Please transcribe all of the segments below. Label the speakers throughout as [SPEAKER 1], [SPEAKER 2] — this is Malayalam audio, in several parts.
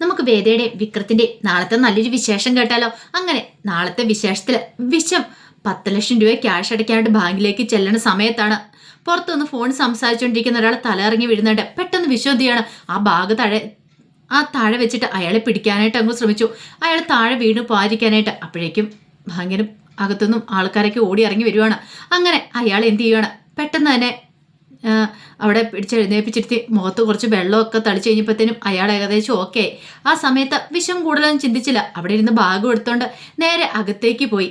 [SPEAKER 1] നമുക്ക് വേദയുടെ വിക്രത്തിന്റെ നാളത്തെ നല്ലൊരു വിശേഷം കേട്ടാലോ? അങ്ങനെ നാളത്തെ വിശേഷത്തിൽ വിശം പത്ത് ലക്ഷം രൂപ ക്യാഷ് അടയ്ക്കാനായിട്ട് ബാങ്കിലേക്ക് ചെല്ലണ സമയത്താണ് പുറത്തുനിന്ന് ഫോൺ സംസാരിച്ചുകൊണ്ടിരിക്കുന്ന ഒരാൾ തലയിറങ്ങി വീഴുന്നുണ്ട്. പെട്ടെന്ന് വിശ്വതിയാണ് ആ ബാഗ് താഴെ ആ താഴെ വെച്ചിട്ട് അയാളെ പിടിക്കാനായിട്ട് അങ്ങ് ശ്രമിച്ചു. അയാൾ താഴെ വീണ് പോകാതിരിക്കാനായിട്ട് അപ്പോഴേക്കും ഭയങ്കര അകത്തുനിന്നും ആൾക്കാരൊക്കെ ഓടി ഇറങ്ങി വരുവാണ്. അങ്ങനെ അയാൾ എന്ത് ചെയ്യുവാണ്? പെട്ടെന്ന് തന്നെ അവിടെ പിടിച്ചെഴുന്നേപ്പിച്ചിരുത്തി മുഖത്ത് കുറച്ച് വെള്ളമൊക്കെ തളിച്ചു കഴിഞ്ഞപ്പോഴത്തേനും അയാൾ ഏകദേശം ഓക്കെ ആ സമയത്ത് വിഷം കൂടുതലൊന്നും ചിന്തിച്ചില്ല. അവിടെ ഇരുന്ന് ഭാഗം എടുത്തോണ്ട് നേരെ അകത്തേക്ക് പോയി.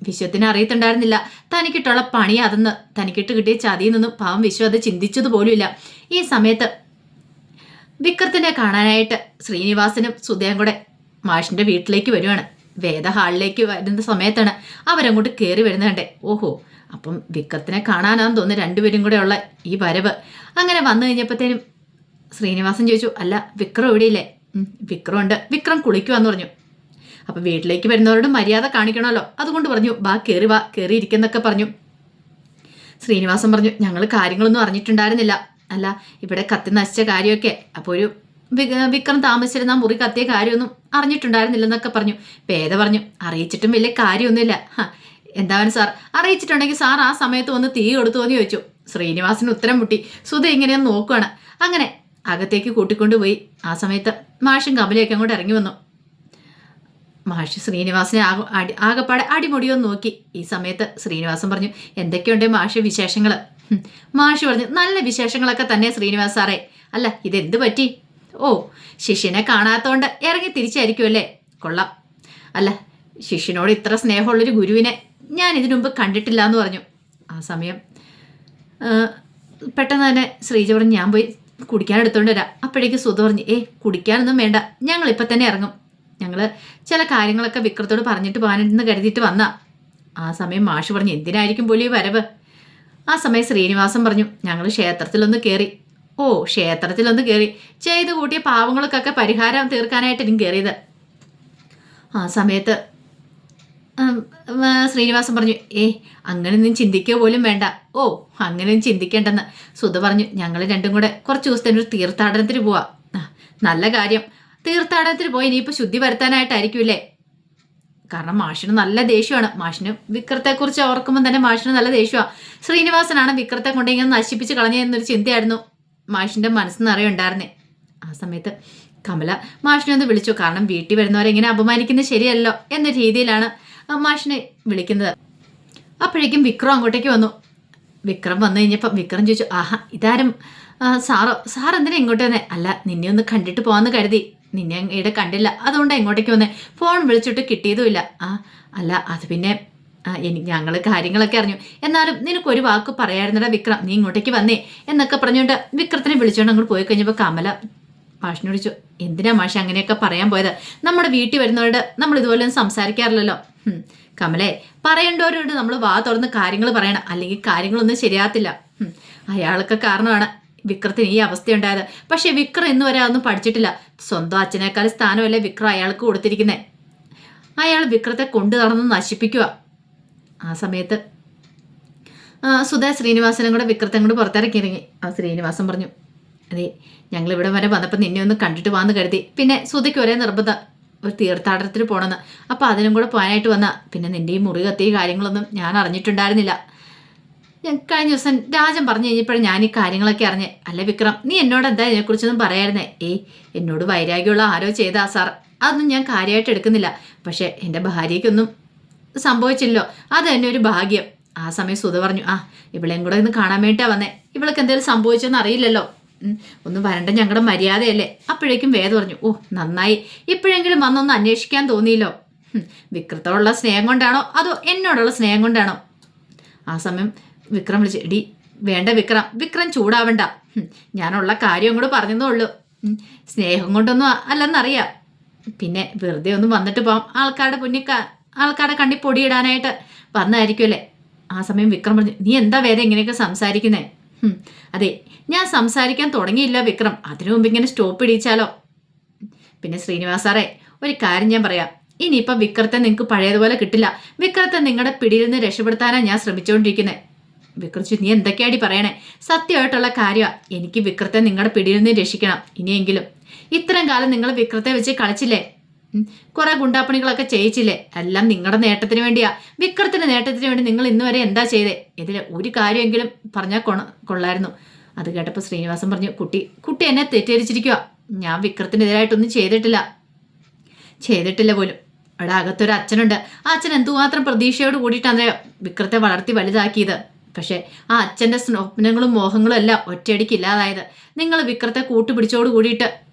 [SPEAKER 1] വിശ്വത്തിന് അറിയത്തുണ്ടായിരുന്നില്ല. തനിക്കിട്ടുള്ള പണി അതെന്ന്. തനിക്കിട്ട് കിട്ടിയ ചതിയിൽ നിന്നും പാവം വിശ്വം അത് ചിന്തിച്ചത് പോലുമില്ല ഈ സമയത്ത് വിക്രത്തിനെ കാണാനായിട്ട് ശ്രീനിവാസനും സുധയും കൂടെ മാഷിന്റെ വീട്ടിലേക്ക് വരുവാണ്. വേദ ഹാളിലേക്ക് വരുന്ന സമയത്താണ് അവരങ്ങോട്ട് കയറി വരുന്നുണ്ടേ ഓഹോ അപ്പം വിക്രത്തിനെ കാണാനാന്ന് തോന്നുന്നു രണ്ടുപേരും കൂടെ ഉള്ള ഈ വരവ്. അങ്ങനെ വന്നു കഴിഞ്ഞപ്പോഴത്തേനും ശ്രീനിവാസൻ ചോദിച്ചു അല്ല വിക്രം എവിടെയില്ലേ? വിക്രം ഉണ്ട്. വിക്രം കുളിക്കുവാന്ന് പറഞ്ഞു. അപ്പൊ വീട്ടിലേക്ക് വരുന്നവരോട് മര്യാദ കാണിക്കണമല്ലോ. അതുകൊണ്ട് പറഞ്ഞു ബാ കയറി വാ കയറി ഇരിക്കുന്നൊക്കെ പറഞ്ഞു. ശ്രീനിവാസൻ പറഞ്ഞു ഞങ്ങൾ കാര്യങ്ങളൊന്നും അറിഞ്ഞിട്ടുണ്ടായിരുന്നില്ല. അല്ല ഇവിടെ കത്തി നശിച്ച കാര്യമൊക്കെ. അപ്പോൾ ഒരു വി- വിക്രം താമസിച്ചിരുന്ന മുറി കത്തിയ കാര്യമൊന്നും അറിഞ്ഞിട്ടുണ്ടായിരുന്നില്ലെന്നൊക്കെ പറഞ്ഞു. പേദ പറഞ്ഞു അറിയിച്ചിട്ടും വലിയ കാര്യമൊന്നുമില്ല. എന്താണ് സാർ? അറിയിച്ചിട്ടുണ്ടെങ്കിൽ സാർ ആ സമയത്ത് വന്ന് തീ കൊടുത്തു എന്ന് ചോദിച്ചു. ശ്രീനിവാസിന് ഉത്തരം മുട്ടി. സുധ ഇങ്ങനെയൊന്ന് നോക്കുകയാണ് അങ്ങനെ അകത്തേക്ക് കൂട്ടിക്കൊണ്ടുപോയി. ആ സമയത്ത് മാഷും കമലയൊക്കെ അങ്ങോട്ട് ഇറങ്ങി വന്നു. മാഷ് ശ്രീനിവാസിനെ ആകെ അടി ആകെപ്പാടെ അടിമുടിയോ നോക്കി. ഈ സമയത്ത് ശ്രീനിവാസൻ പറഞ്ഞു എന്തൊക്കെയുണ്ട് മാഷ് വിശേഷങ്ങൾ മാഷ് പറഞ്ഞു നല്ല വിശേഷങ്ങളൊക്കെ തന്നെ ശ്രീനിവാസ് സാറേ. അല്ല ഇതെന്ത് പറ്റി? ഓ ശിഷ്യനെ കാണാത്തോണ്ട് ഇറങ്ങി തിരിച്ചായിരിക്കുമല്ലേ കൊള്ളാം. അല്ല ശിഷ്യനോട് ഇത്ര സ്നേഹമുള്ളൊരു ഗുരുവിനെ ഞാൻ ഇതിനു മുമ്പ് കണ്ടിട്ടില്ല എന്ന് പറഞ്ഞു. ആ സമയം പെട്ടെന്ന് തന്നെ ശ്രീജ പറഞ്ഞു ഞാൻ പോയി കുടിക്കാൻ എടുത്തോണ്ട് വരാം. അപ്പോഴേക്ക് സുധ പറഞ്ഞു ഏ കുടിക്കാനൊന്നും വേണ്ട. ഞങ്ങൾ ഇപ്പം തന്നെ ഇറങ്ങും. ഞങ്ങൾ ചില കാര്യങ്ങളൊക്കെ വിക്രത്തോട് പറഞ്ഞിട്ട് പോകാനെന്ന് കരുതിയിട്ട് വന്നാ. ആ സമയം മാഷ് പറഞ്ഞു എന്തിനായിരിക്കും പോലീ വരവ്? ആ സമയം ശ്രീനിവാസം പറഞ്ഞു ഞങ്ങൾ ക്ഷേത്രത്തിലൊന്ന് കയറി ഓ ക്ഷേത്രത്തിലൊന്ന് കയറി ചെയ്ത് കൂട്ടിയ പാവങ്ങൾക്കൊക്കെ പരിഹാരം തീർക്കാനായിട്ട് ഇനി കയറിയത് ആ സമയത്ത് ശ്രീനിവാസൻ പറഞ്ഞു ഏ അങ്ങനെയൊന്നും ചിന്തിക്കുക പോലും വേണ്ട. ഓ അങ്ങനെയൊന്നും ചിന്തിക്കേണ്ടെന്ന്. സുധ പറഞ്ഞു ഞങ്ങൾ രണ്ടും കൂടെ കുറച്ച് ദിവസത്തെ ഒരു തീർത്ഥാടനത്തിന് പോവാ. നല്ല കാര്യം. തീർത്ഥാടനത്തിന് പോയി ഇനിയിപ്പോൾ ശുദ്ധി വരുത്താനായിട്ടായിരിക്കുമല്ലേ കാരണം മാഷിന് നല്ല ദേഷ്യമാണ്. മാഷിന് വിക്രത്തെക്കുറിച്ച് ഓർക്കുമ്പോൾ തന്നെ മാഷിന് നല്ല ദേഷ്യമാണ് ശ്രീനിവാസനാണ് വിക്രത്തെ കൊണ്ട് നശിപ്പിച്ച് കളഞ്ഞതെന്നൊരു ചിന്തയായിരുന്നു. മാഷിന്റെ മനസ്സിൽ നിറയുണ്ടായിരുന്നേ ആ സമയത്ത് കമല മാഷിനെ ഒന്ന് വിളിച്ചു കാരണം വീട്ടിൽ വരുന്നവരെ ഇങ്ങനെ അപമാനിക്കുന്നത് ശരിയല്ലോ എന്ന രീതിയിലാണ് മാഷിനെ വിളിക്കുന്നത്. അപ്പോഴേക്കും വിക്രം അങ്ങോട്ടേക്ക് വന്നു. വിക്രം വന്നു കഴിഞ്ഞപ്പം വിക്രം ചോദിച്ചു ആഹാ ഇതാരും സാറോ സാർ എന്തിനാ ഇങ്ങോട്ട് വന്നേ? അല്ല നിന്നെ ഒന്ന് കണ്ടിട്ട് പോകാന്ന് കരുതി. നിന്നെ ഇവിടെ കണ്ടില്ല. അതുകൊണ്ട് ഇങ്ങോട്ടേക്ക് വന്നേ. ഫോൺ വിളിച്ചിട്ട് കിട്ടിയതുമില്ല ആ അല്ല അത് പിന്നെ എനിക്ക് ഞങ്ങൾ കാര്യങ്ങളൊക്കെ അറിഞ്ഞു. എന്നാലും നിനക്കൊരു വാക്ക് പറയായിരുന്നടാ വിക്രം നീ ഇങ്ങോട്ടേക്ക് വന്നേ എന്നൊക്കെ പറഞ്ഞുകൊണ്ട് വിക്രത്തിനെ വിളിച്ചുകൊണ്ട് അങ്ങോട്ട് പോയി കഴിഞ്ഞപ്പോൾ കമല മാഷിനോട് ചോദിച്ചു എന്തിനാ മാഷി അങ്ങനെയൊക്കെ പറയാൻ പോയത്? നമ്മുടെ വീട്ടിൽ വരുന്നവരോട് നമ്മൾ ഇതുപോലെ ഒന്നും സംസാരിക്കാറില്ലല്ലോ. കമലെ പറയേണ്ടവരോട് നമ്മൾ വാ തുറന്ന് കാര്യങ്ങൾ പറയണം. അല്ലെങ്കിൽ കാര്യങ്ങളൊന്നും ശരിയാകത്തില്ല. അയാൾക്ക് കാരണമാണ് വിക്രത്തിന് ഈ അവസ്ഥയുണ്ടായത്. പക്ഷേ വിക്രം ഇന്ന് വരെ അതൊന്നും പഠിച്ചിട്ടില്ല. സ്വന്തം അച്ഛനേക്കാൾ സ്ഥാനമല്ലേ വിക്രം അയാൾക്ക് കൊടുത്തിരിക്കുന്നത് അയാൾ വിക്രത്തെ കൊണ്ടു നടന്ന് നശിപ്പിക്കുക ആ സമയത്ത് സുധ ശ്രീനിവാസനും കൂടെ വിക്രത്തും കൂടെ പുറത്തിറക്കി ഇറങ്ങി ആ ശ്രീനിവാസൻ പറഞ്ഞു അതെ ഞങ്ങൾ ഇവിടെ വരെ വന്നപ്പോൾ നിന്നെ ഒന്ന് കണ്ടിട്ട് പോകാമെന്ന് കരുതി. പിന്നെ സുധയ്ക്ക് ഒരേ നിർബന്ധം ഒരു തീർത്ഥാടനത്തിന് പോകണമെന്ന് അപ്പോൾ അതിനും കൂടെ പോകാനായിട്ട് വന്ന. പിന്നെ നിന്റെ ഈ മുറി കത്തി കാര്യങ്ങളൊന്നും ഞാൻ അറിഞ്ഞിട്ടുണ്ടായിരുന്നില്ല. ഞാൻ കഴിഞ്ഞ ദിവസം രാജൻ പറഞ്ഞു കഴിഞ്ഞപ്പോഴും ഞാൻ ഈ കാര്യങ്ങളൊക്കെ അറിഞ്ഞ്. അല്ല വിക്രം നീ എന്നോട് എന്താ ഇതിനെക്കുറിച്ചൊന്നും പറയായിരുന്നേ ഏയ് എന്നോട് വൈരാഗ്യമുള്ള ആരോ ചെയ്താ സാർ. അതൊന്നും ഞാൻ കാര്യമായിട്ട് എടുക്കുന്നില്ല. പക്ഷേ എന്റെ ഭാര്യയ്ക്കൊന്നും സംഭവിച്ചില്ലല്ലോ അത് തന്നെ ഒരു ഭാഗ്യം. ആ സമയം സുധ പറഞ്ഞു ആ ഇവളെയും കൂടെ ഒന്ന് കാണാൻ വേണ്ടിട്ടാ വന്നേ. ഇവൾക്ക് എന്തെങ്കിലും സംഭവിച്ചോന്ന് അറിയില്ലല്ലോ. ഒന്ന് വരണ്ട ഞങ്ങളുടെ മര്യാദയല്ലേ? അപ്പോഴേക്കും വേദ പറഞ്ഞു ഓ നന്നായി. ഇപ്പോഴെങ്കിലും വന്നൊന്ന് അന്വേഷിക്കാൻ തോന്നിയില്ലോ. വിക്രത്തോടുള്ള സ്നേഹം കൊണ്ടാണോ? അതോ എന്നോടുള്ള സ്നേഹം കൊണ്ടാണോ? ആ സമയം വിക്രം വിളിച്ച് എടി വേണ്ട വിക്രം. വിക്രം ചൂടാവണ്ട. ഞാനുള്ള കാര്യം കൂടെ പറഞ്ഞതേ ഉള്ളൂ. സ്നേഹം കൊണ്ടൊന്നും അല്ലെന്നറിയാം. പിന്നെ വെറുതെ ഒന്നും വന്നിട്ട് പോകാം ആൾക്കാരുടെ മുന്നിൽ ആൾക്കാരുടെ കണ്ടി പൊടിയിടാനായിട്ട് വന്നതായിരിക്കുമല്ലേ ആ സമയം വിക്രം പറഞ്ഞു നീ എന്താ വേദ ഇങ്ങനെയൊക്കെ സംസാരിക്കുന്നേ? അതെ ഞാൻ സംസാരിക്കാൻ തുടങ്ങിയില്ല വിക്രം. അതിനു മുമ്പ് ഇങ്ങനെ സ്റ്റോപ്പ് ഇടിച്ചാലോ? പിന്നെ ശ്രീനിവാസ് സാറേ ഒരു കാര്യം ഞാൻ പറയാം. ഇനിയിപ്പം വിക്രത്തെ നിങ്ങൾക്ക് പഴയതുപോലെ കിട്ടില്ല. വിക്രത്തെ നിങ്ങളുടെ പിടിയിൽ നിന്ന് രക്ഷപ്പെടുത്താനാണ് ഞാൻ ശ്രമിച്ചുകൊണ്ടിരിക്കുന്നത് വിക്രച്ചു നീ എന്തൊക്കെയാടി പറയണേ? സത്യമായിട്ടുള്ള കാര്യമാണ് എനിക്ക് വിക്രത്തെ നിങ്ങളുടെ പിടിയിൽ നിന്ന് രക്ഷിക്കണം. ഇനിയെങ്കിലും ഇത്രയും കാലം നിങ്ങൾ വിക്രത്തെ വെച്ച് കളിച്ചില്ലേ. കുറെ ഗുണ്ടാപ്പണികളൊക്കെ ചെയ്യിച്ചില്ലേ? എല്ലാം നിങ്ങളുടെ നേട്ടത്തിന് വേണ്ടിയാ. വിക്രത്തിന്റെ നേട്ടത്തിന് വേണ്ടി നിങ്ങൾ ഇന്ന് വരെ എന്താ ചെയ്തേ? ഇതിൽ ഒരു കാര്യമെങ്കിലും പറഞ്ഞാൽ കൊണ കൊള്ളായിരുന്നു. അത് കേട്ടപ്പോൾ ശ്രീനിവാസം പറഞ്ഞു കുട്ടി കുട്ടി എന്നെ തെറ്റിദ്ധരിച്ചിരിക്കുക ഞാൻ വിക്രത്തിനെതിരായിട്ടൊന്നും ചെയ്തിട്ടില്ല. ചെയ്തിട്ടില്ല പോലും. അവിടെ അകത്തൊരു അച്ഛനുണ്ട്. ആ അച്ഛൻ എന്തുമാത്രം പ്രതീക്ഷയോട് കൂടിയിട്ടാണ് വിക്രത്തെ വളർത്തി വലുതാക്കിയത്? പക്ഷേ ആ അച്ഛന്റെ സ്വപ്നങ്ങളും മോഹങ്ങളും എല്ലാം ഒറ്റയടിക്ക് ഇല്ലാതായത്. നിങ്ങൾ വിക്രത്തെ കൂട്ടുപിടിച്ചോട് കൂടിയിട്ട്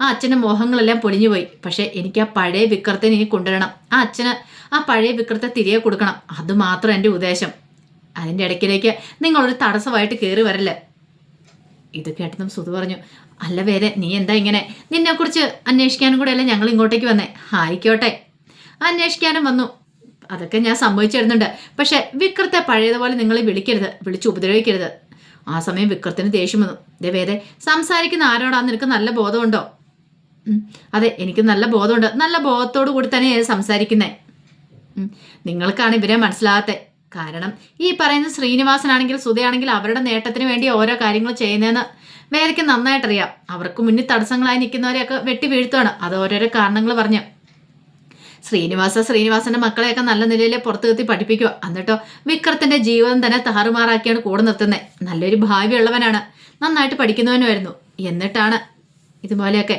[SPEAKER 1] ആ അച്ഛന്റെ മോഹങ്ങളെല്ലാം പൊളിഞ്ഞു പോയി പക്ഷേ എനിക്ക് ആ പഴയ വിക്രത്തെ ഇനി കൊണ്ടുവരണം. ആ അച്ഛന് ആ പഴയ വിക്രത്തെ തിരികെ കൊടുക്കണം. അതുമാത്രം എന്റെ ഉദ്ദേശം. അതിന്റെ ഇടയ്ക്കിലേക്ക് നിങ്ങളൊരു തടസ്സമായിട്ട് കയറി വരല്ലേ? ഇത് കേട്ടതും സുധു പറഞ്ഞു അല്ല വേറെ നീ എന്താ ഇങ്ങനെ? നിന്നെക്കുറിച്ച് അന്വേഷിക്കാനും കൂടെ അല്ലേ ഞങ്ങൾ ഇങ്ങോട്ടേക്ക് വന്നേ? ആയിക്കോട്ടെ. അന്വേഷിക്കാനും വന്നു. അതൊക്കെ ഞാൻ സംഭവിച്ചിരുന്നുണ്ട് പക്ഷേ വിക്രത്തെ പഴയതുപോലെ നിങ്ങൾ വിളിക്കരുത്. വിളിച്ച് ഉപദ്രവിക്കരുത്. ആ സമയം വിക്രത്തിന് ദേഷ്യം വന്നു. ദേവേദ സംസാരിക്കുന്ന ആരോടാന്ന് നിനക്ക് നല്ല ബോധമുണ്ടോ? അതെ എനിക്ക് നല്ല ബോധമുണ്ട്. നല്ല ബോധത്തോടു കൂടി തന്നെ സംസാരിക്കുന്നേ. ഉം, നിങ്ങൾക്കാണ് ഇവരെ മനസ്സിലാകാത്തെ. കാരണം ഈ പറയുന്ന ശ്രീനിവാസനാണെങ്കിൽ സുധയാണെങ്കിൽ അവരുടെ നേട്ടത്തിന് വേണ്ടി ഓരോ കാര്യങ്ങൾ ചെയ്യുന്നതെന്ന് വേദയ്ക്ക് നന്നായിട്ടറിയാം. അവർക്ക് മുന്നിൽ തടസ്സങ്ങളായി നിൽക്കുന്നവരെയൊക്കെ വെട്ടി വീഴ്ത്തുകയാണ് അത് ഓരോരോ കാരണങ്ങൾ പറഞ്ഞ്. ശ്രീനിവാസ ശ്രീനിവാസന്റെ മക്കളെയൊക്കെ നല്ല നിലയിൽ പുറത്തു കത്തി പഠിപ്പിക്കുക എന്നിട്ടോ വിക്രത്തിന്റെ ജീവിതം തന്നെ താറുമാറാക്കിയാണ് കൂടെ നിർത്തുന്നത് നല്ലൊരു ഭാവിയുള്ളവനാണ് നന്നായിട്ട് പഠിക്കുന്നവനുമായിരുന്നു. എന്നിട്ടാണ് ഇതുപോലെയൊക്കെ.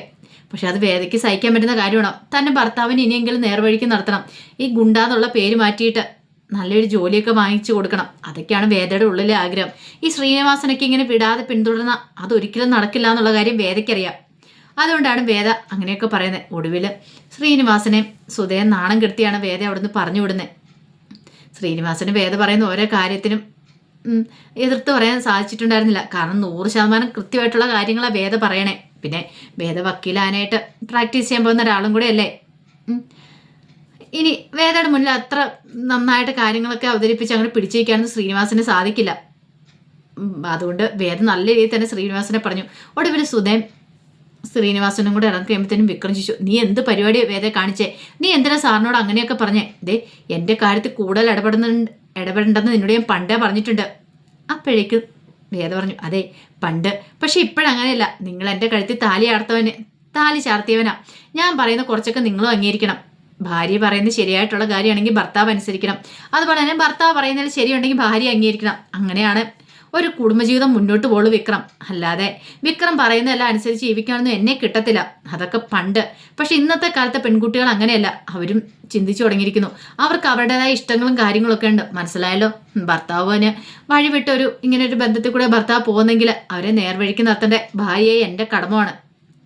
[SPEAKER 1] പക്ഷെ അത് വേദയ്ക്ക് സഹിക്കാൻ പറ്റുന്ന കാര്യമാണോ? തന്റെ ഭർത്താവിന് ഇനിയെങ്കിലും നേർവഴിക്ക് നടത്തണം. ഈ ഗുണ്ടാന്നുള്ള പേര് മാറ്റിയിട്ട് നല്ലൊരു ജോലിയൊക്കെ വാങ്ങിച്ചു കൊടുക്കണം. അതൊക്കെയാണ് വേദയുടെ ഉള്ളിലെ ആഗ്രഹം. ഈ ശ്രീനിവാസനൊക്കെ ഇങ്ങനെ വിടാതെ പിന്തുടർന്ന അതൊരിക്കലും നടക്കില്ല എന്നുള്ള കാര്യം വേദയ്ക്കറിയാം. അതുകൊണ്ടാണ് വേദ അങ്ങനെയൊക്കെ പറയുന്നത്. ഒടുവിൽ ശ്രീനിവാസനെ സുധയൻ നാണം കെടുത്തിയാണ് വേദ അവിടുന്ന് പറഞ്ഞു വിടുന്നത് ശ്രീനിവാസന് വേദ പറയുന്ന ഓരോ കാര്യത്തിനും എതിർത്ത് പറയാൻ സാധിച്ചിട്ടുണ്ടായിരുന്നില്ല. കാരണം നൂറ് ശതമാനം കൃത്യമായിട്ടുള്ള കാര്യങ്ങളാണ് വേദ പറയണേ. പിന്നെ വേദ വക്കീലാനായിട്ട് പ്രാക്ടീസ് ചെയ്യാൻ പോകുന്ന ഒരാളും കൂടെ അല്ലേ ഇനി വേദയുടെ മുന്നിൽ അത്ര നന്നായിട്ട് കാര്യങ്ങളൊക്കെ അവതരിപ്പിച്ച് അങ്ങനെ പിടിച്ചിരിക്കാനൊന്നും ശ്രീനിവാസന് സാധിക്കില്ല. അതുകൊണ്ട് വേദ നല്ല രീതിയിൽ തന്നെ ശ്രീനിവാസനെ പറഞ്ഞു. ഒടുവിൽ സുധേൻ ശ്രീനിവാസനും കൂടെ ഇറങ്ങി കഴിയുമ്പോഴത്തേനും വിക്രം ചോദിച്ചു നീ എന്ത് പരിപാടി വേദ കാണിച്ചേ? നീ എന്തിനാ സാറിനോട് അങ്ങനെയൊക്കെ പറഞ്ഞേ? ദേ എന്റെ കാര്യത്തിൽ കൂടുതൽ ഇടപെടുന്ന ഇടപെടേണ്ടെന്ന് നിന്നോട് ഞാൻ പണ്ടേ പറഞ്ഞിട്ടുണ്ട്. അപ്പോഴേക്കും വേദ പറഞ്ഞു അതെ പണ്ട്. പക്ഷേ ഇപ്പോഴങ്ങനെയല്ല. നിങ്ങൾ എന്റെ കഴുത്തിൽ താലി ആർത്തവന് താലി ചാർത്തിയവനാ. ഞാൻ പറയുന്ന കുറച്ചൊക്കെ നിങ്ങളും അംഗീകരിക്കണം. ഭാര്യ പറയുന്നത് ശരിയായിട്ടുള്ള കാര്യമാണെങ്കിൽ ഭർത്താവ് അനുസരിക്കണം. അതുപോലെ തന്നെ ഭർത്താവ് പറയുന്നതിൽ ശരിയുണ്ടെങ്കിൽ ഭാര്യ അംഗീകരിക്കണം. അങ്ങനെയാണ് ഒരു കുടുംബജീവിതം മുന്നോട്ട് പോളു വിക്രം. അല്ലാതെ വിക്രം പറയുന്നതെല്ലാം അനുസരിച്ച് ജീവിക്കാനൊന്നും എന്നെ കിട്ടത്തില്ല. അതൊക്കെ പണ്ട്. പക്ഷെ ഇന്നത്തെ കാലത്തെ പെൺകുട്ടികൾ അങ്ങനെയല്ല. അവരും ചിന്തിച്ചു തുടങ്ങിയിരിക്കുന്നു. അവർക്ക് അവരുടേതായ ഇഷ്ടങ്ങളും കാര്യങ്ങളൊക്കെ ഉണ്ട്. മനസ്സിലായല്ലോ? ഭർത്താവിന് വഴിവിട്ട് ഒരു ഇങ്ങനെ ഒരു ബന്ധത്തിൽ കൂടെ ഭർത്താവ് പോകുന്നെങ്കിൽ അവരെ നേർവഴിക്ക് നിർത്തേണ്ട ഭാര്യയെ എന്റെ കടമയാണ്.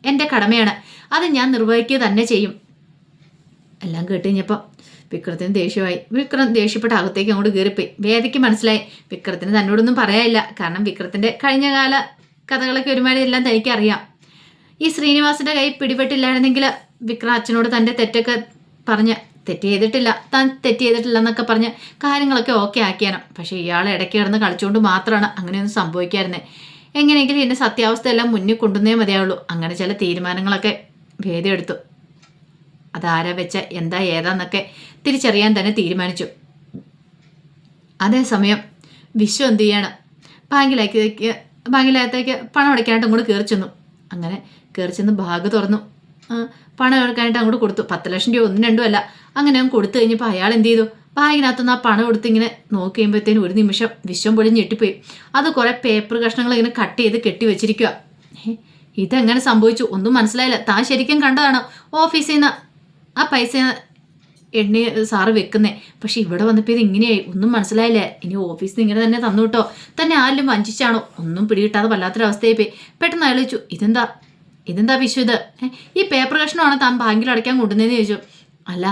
[SPEAKER 1] എന്റെ കടമയാണ്. അത് ഞാൻ നിർവഹിക്കുക തന്നെ ചെയ്യും. എല്ലാം കേട്ട് കഴിഞ്ഞപ്പോൾ വിക്രത്തിന് ദേഷ്യമായി. വിക്രം ദേഷ്യപ്പെട്ട് അകത്തേക്ക് അങ്ങോട്ട് കയറിപ്പോയി വേദയ്ക്ക് മനസ്സിലായി. വിക്രത്തിന് തന്നോടൊന്നും പറയാനില്ല. കാരണം വിക്രത്തിന്റെ കഴിഞ്ഞ കാല കഥകളൊക്കെ ഒരുമാതിരി എല്ലാം തനിക്ക് അറിയാം ഈ ശ്രീനിവാസന്റെ കൈ പിടിപെട്ടില്ലായിരുന്നെങ്കിൽ വിക്രം അച്ഛനോട് തന്റെ തെറ്റൊക്കെ പറഞ്ഞ് തെറ്റ് ചെയ്തിട്ടില്ല. താൻ തെറ്റ് ചെയ്തിട്ടില്ല എന്നൊക്കെ പറഞ്ഞ് കാര്യങ്ങളൊക്കെ ഓക്കെ ആക്കിയാണ്. പക്ഷേ ഇയാൾ ഇടയ്ക്ക് കിടന്ന് കളിച്ചുകൊണ്ട് മാത്രമാണ് അങ്ങനെയൊന്നും സംഭവിക്കായിരുന്നത് എങ്ങനെയെങ്കിലും ഇതിന്റെ സത്യാവസ്ഥയെല്ലാം മുന്നിൽ കൊണ്ടുവന്നേ മതിയാവുള്ളൂ. അങ്ങനെ ചില തീരുമാനങ്ങളൊക്കെ ഭേദമെടുത്തു അതാരാ വെച്ച എന്താ ഏതാന്നൊക്കെ തിരിച്ചറിയാൻ തന്നെ തീരുമാനിച്ചു. അതേസമയം വിശ്വം എന്ത് ചെയ്യാണ്? ബാങ്കിലേക്ക് ബാങ്കിലകത്തേക്ക് പണം അടയ്ക്കാനായിട്ട് അങ്ങോട്ട് കയറി ചെന്നു. അങ്ങനെ കയറി ചെന്ന് ബാഗ് തുറന്നു. പണം എടുക്കാനായിട്ട് അങ്ങോട്ട് കൊടുത്തു. പത്ത് ലക്ഷം രൂപ ഒന്നും രണ്ടും അല്ല അങ്ങനെ അവൻ കൊടുത്തു കഴിഞ്ഞപ്പോൾ അയാൾ എന്ത് ചെയ്തു? ബാഗിനകത്തുനിന്ന് ആ പണം എടുത്ത് ഇങ്ങനെ നോക്കി കഴിയുമ്പോഴത്തേനും ഒരു നിമിഷം വിശ്വം പൊടി ഞെട്ടിപ്പോയി. അത് കുറേ പേപ്പർ കഷ്ണങ്ങൾ ഇങ്ങനെ കട്ട് ചെയ്ത് കെട്ടി വെച്ചിരിക്കുക ഇതെങ്ങനെ സംഭവിച്ചു? ഒന്നും മനസ്സിലായില്ല. താൻ ശരിക്കും കണ്ടതാണ്? ഓഫീസിൽ നിന്ന് ആ പൈസ എണ്ണി സാറ് വെക്കുന്നേ. പക്ഷെ ഇവിടെ വന്നപ്പോൾ ഇത് ഇങ്ങനെയായി. ഒന്നും മനസ്സിലായില്ല. ഇനി ഓഫീസിൽ നിന്ന് ഇങ്ങനെ തന്നെ തന്നു കേട്ടോ. തന്നെ ആരിലും വഞ്ചിച്ചാണോ? ഒന്നും പിടികിട്ടാതെ വല്ലാത്തൊരവസ്ഥയായി പോയി. പെട്ടെന്ന് അയാൾ ഇതെന്താ? ഇതെന്താ ഇത്? ഈ പേപ്പർ കഷ്ണമാണ് താൻ ബാങ്കിൽ അടയ്ക്കാൻ കൊണ്ടുവന്നതെന്ന് ചോദിച്ചു. അല്ല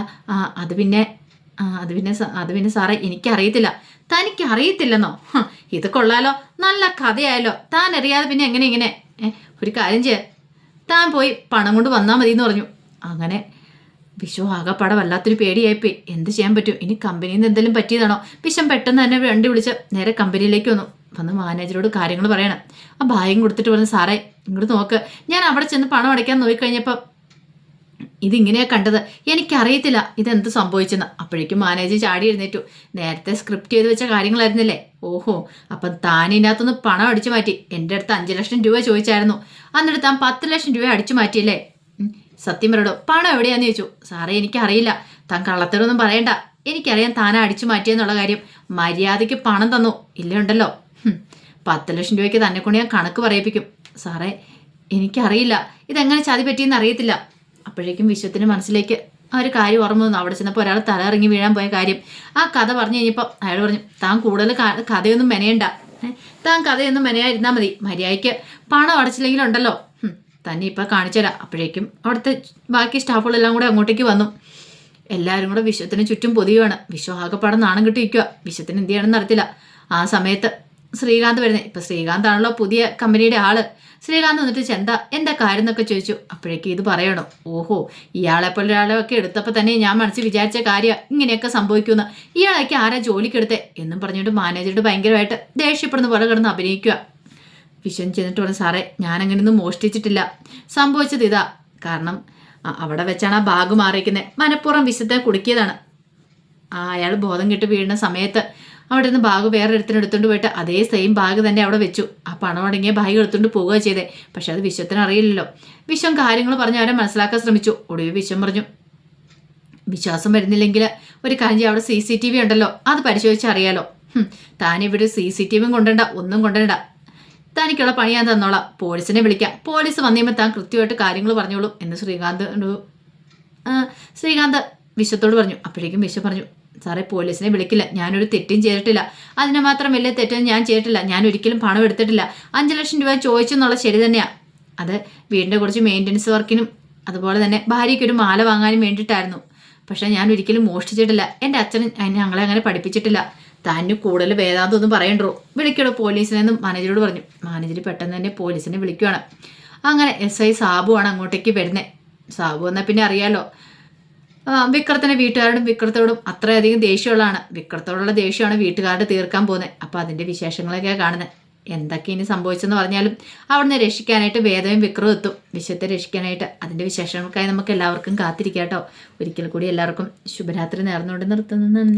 [SPEAKER 1] അത് പിന്നെ അത് പിന്നെ അത് പിന്നെ സാറേ എനിക്കറിയത്തില്ല. തനിക്ക് അറിയത്തില്ലെന്നോ? ഇത് കൊള്ളാലോ. നല്ല കഥയായാലോ താൻ അറിയാതെ പിന്നെ എങ്ങനെ ഇങ്ങനെ? ഒരു കാര്യം ചെയ്യ. താൻ പോയി പണം കൊണ്ട് വന്നാൽ മതി എന്ന് പറഞ്ഞു. അങ്ങനെ വിശ്വ ആകെപ്പാടെ വല്ലാത്തൊരു പേടിയായിപ്പോയി. എന്ത് ചെയ്യാൻ പറ്റും? ഇനി കമ്പനിയിൽ നിന്ന് എന്തെങ്കിലും പറ്റിയതാണോ? വിഷം പെട്ടെന്ന് തന്നെ വണ്ടി വിളിച്ച് നേരെ കമ്പനിയിലേക്ക് വന്നു. വന്ന് മാനേജറോട് കാര്യങ്ങൾ പറയണം. ആ ഭാഗ്യം കൊടുത്തിട്ട് പറഞ്ഞു സാറേ ഇങ്ങോട്ട് നോക്ക്. ഞാൻ അവിടെ ചെന്ന് പണം അടയ്ക്കാൻ നോക്കിക്കഴിഞ്ഞപ്പോൾ ഇതിങ്ങനെയാ കണ്ടത്. എനിക്കറിയത്തില്ല ഇതെന്ത് സംഭവിച്ചെന്ന്. അപ്പോഴേക്കും മാനേജർ ചാടി എഴുന്നേറ്റു. നേരത്തെ സ്ക്രിപ്റ്റ് ചെയ്ത് വെച്ച കാര്യങ്ങളായിരുന്നില്ലേ? ഓഹോ അപ്പം താൻ പണം അടിച്ചു മാറ്റി. എന്റെ അടുത്ത് അഞ്ച് ലക്ഷം രൂപ ചോദിച്ചായിരുന്നു. അന്നെടുത്ത് താൻ പത്ത് ലക്ഷം രൂപ അടിച്ചു മാറ്റിയില്ലേ? സത്യം പണം എവിടെയാന്ന് ചോദിച്ചു. സാറേ എനിക്കറിയില്ല. താൻ കള്ളത്തരൊന്നും പറയണ്ട. എനിക്കറിയാം താനാ അടിച്ചു മാറ്റിയെന്നുള്ള കാര്യം. മര്യാദയ്ക്ക് പണം തന്നു. ഇല്ലുണ്ടല്ലോ പത്ത് ലക്ഷം രൂപയ്ക്ക് തന്നെ കൊണ്ട് ഞാൻ കണക്ക് പറയിപ്പിക്കും. സാറേ എനിക്കറിയില്ല. ഇതെങ്ങനെ ചതി പറ്റിയെന്ന് അറിയത്തില്ല. അപ്പോഴേക്കും വിശ്വത്തിന് മനസ്സിലേക്ക് ആ ഒരു കാര്യം ഓർമ്മ വന്നു. അവിടെ ചെന്നപ്പോൾ ഒരാൾ തല ഇറങ്ങി വീഴാൻ പോയ കാര്യം. ആ കഥ പറഞ്ഞു കഴിഞ്ഞപ്പോൾ അയാൾ പറഞ്ഞു താൻ കൂടുതൽ കഥയൊന്നും മെനയണ്ട. താൻ കഥയൊന്നും മെനയായിരുന്നാൽ മതി. മര്യാദയ്ക്ക് പണം അടച്ചില്ലെങ്കിലുണ്ടല്ലോ തന്നെ ഇപ്പം കാണിച്ചുതരാം അപ്പോഴേക്കും അവിടുത്തെ ബാക്കി സ്റ്റാഫുകളെല്ലാം കൂടെ അങ്ങോട്ടേക്ക് വന്നു. എല്ലാവരും കൂടെ വിശ്വത്തിന് ചുറ്റും പൊതിയുവാണ്. വിശ്വ ആകെപ്പാടെ നാണം കിട്ടി നിൽക്കുക വിശ്വത്തിന് എന്ത് ചെയ്യണമെന്ന് നടത്തില്ല ആ സമയത്ത് ശ്രീകാന്ത് വരുന്നത് ഇപ്പം ശ്രീകാന്ത് ആണല്ലോ പുതിയ കമ്പനിയുടെ ആൾ. ശ്രീകാന്ത് വന്നിട്ട് ചെന്താ? എന്താ കാര്യം എന്നൊക്കെ ചോദിച്ചു. അപ്പോഴേക്കും ഇത് പറയണോ. ഓഹോ ഇയാളെ പോലെ ഒരാളെയൊക്കെ എടുത്തപ്പോൾ തന്നെ ഞാൻ മനസ്സിൽ വിചാരിച്ച കാര്യം. ഇങ്ങനെയൊക്കെ സംഭവിക്കുമെന്ന് ഇയാളേക്ക് ആരാ ജോലിക്കെടുത്തേ? എന്നും പറഞ്ഞുകൊണ്ട് മാനേജറുടെ ഭയങ്കരമായിട്ട് ദേഷ്യപ്പെടുന്ന പോലെ കിടന്ന് അഭിനയിക്കുക വിശ്വൻ ചെന്നിട്ട് പറഞ്ഞു സാറേ ഞാൻ അങ്ങനെയൊന്നും മോഷ്ടിച്ചിട്ടില്ല. സംഭവിച്ചത് ഇതാ. കാരണം അവിടെ വെച്ചാണ് ആ ബാഗ് മാറിയിരിക്കുന്നത് മനഃപൂർവം വിശുദ്ധ കുടുക്കിയതാണ്. ആ അയാൾ ബോധം കെട്ട് വീഴുന്ന സമയത്ത് അവിടെ നിന്ന് ബാഗ് വേറെ ഇടത്തിന് എടുത്തുകൊണ്ട് പോയിട്ട് അതേ സെയിം ബാഗ് തന്നെ അവിടെ വെച്ചു. ആ പണം അടങ്ങിയ ബാഗ് എടുത്തുകൊണ്ട് പോവുക ചെയ്തേ. പക്ഷെ അത് വിശ്വത്തിന് അറിയില്ലല്ലോ. വിശ്വം കാര്യങ്ങൾ പറഞ്ഞ് അവരെ മനസ്സിലാക്കാൻ ശ്രമിച്ചു. ഒടുവിൽ വിശ്വം പറഞ്ഞു വിശ്വാസം വരുന്നില്ലെങ്കിൽ ഒരു കാര്യം അവിടെ സി സി ടി വി ഉണ്ടല്ലോ. അത് പരിശോധിച്ച് അറിയാലോ ഹും, താനിവിടെ സി സി ടി വിയും കൊണ്ടണ്ട ഒന്നും കൊണ്ടണ്ട തനിക്കുള്ള പണി ഞാൻ തന്നോളാം. പോലീസിനെ വിളിക്കാം. പോലീസ് വന്നേമ്പോൾ താൻ കൃത്യമായിട്ട് കാര്യങ്ങൾ പറഞ്ഞോളൂ എന്ന് ശ്രീകാന്ത് ശ്രീകാന്ത് വിശ്വത്തോട് പറഞ്ഞു. അപ്പോഴേക്കും വിശ്വ പറഞ്ഞു സാറേ പോലീസിനെ വിളിക്കില്ല. ഞാനൊരു തെറ്റും ചെയ്തിട്ടില്ല. അതിന് മാത്രം വലിയ തെറ്റൊന്നും ഞാൻ ചെയ്തിട്ടില്ല. ഞാൻ ഒരിക്കലും പണം എടുത്തിട്ടില്ല. അഞ്ച് ലക്ഷം രൂപ ചോദിച്ചു ചോദിച്ചെന്നുള്ള ശരി തന്നെയാണ് അത് വീടിന്റെ കുറച്ച് മെയിന്റനൻസ് വർക്കിനും അതുപോലെ തന്നെ ഭാര്യയ്ക്ക് ഒരു മാല വാങ്ങാനും വേണ്ടിയിട്ടായിരുന്നു. പക്ഷേ ഞാൻ ഒരിക്കലും മോഷ്ടിച്ചിട്ടില്ല. എന്റെ അച്ഛൻ ഞങ്ങളെ അങ്ങനെ പഠിപ്പിച്ചിട്ടില്ല. താന് കൂടുതൽ വേദാന്തം ഒന്നും പറയണ്ടോ? വിളിക്കടോ പോലീസിനെന്ന് മാനേജരോട് പറഞ്ഞു. മാനേജർ പെട്ടെന്ന് തന്നെ പോലീസിനെ വിളിക്കുവാണ്. അങ്ങനെ എസ് ഐ സാബുവാണ് അങ്ങോട്ടേക്ക് വരുന്നത് സാബു എന്നാൽ പിന്നെ അറിയാലോ. വിക്രത്തിനെ വീട്ടുകാരോടും വിക്രത്തോടും അത്രയധികം ദേഷ്യമുള്ളതാണ്. വിക്രത്തോടുള്ള ദേഷ്യമാണ് വീട്ടുകാരുടെ തീർക്കാൻ പോകുന്നത് അപ്പോൾ അതിന്റെ വിശേഷങ്ങളൊക്കെ കാണുന്നത് എന്തൊക്കെ ഇനി സംഭവിച്ചെന്ന് പറഞ്ഞാലും അവിടുന്ന് രക്ഷിക്കാനായിട്ട് വേദവും വിക്രവും എത്തും. വിശ്വത്തെ രക്ഷിക്കാനായിട്ട്. അതിന്റെ വിശേഷങ്ങൾക്കായി നമുക്ക് എല്ലാവർക്കും കാത്തിരിക്കാം കേട്ടോ. ഒരിക്കൽ കൂടി എല്ലാവർക്കും ശുഭരാത്രി നേർന്നുകൊണ്ട് നിർത്തുന്നു. നന്ദി.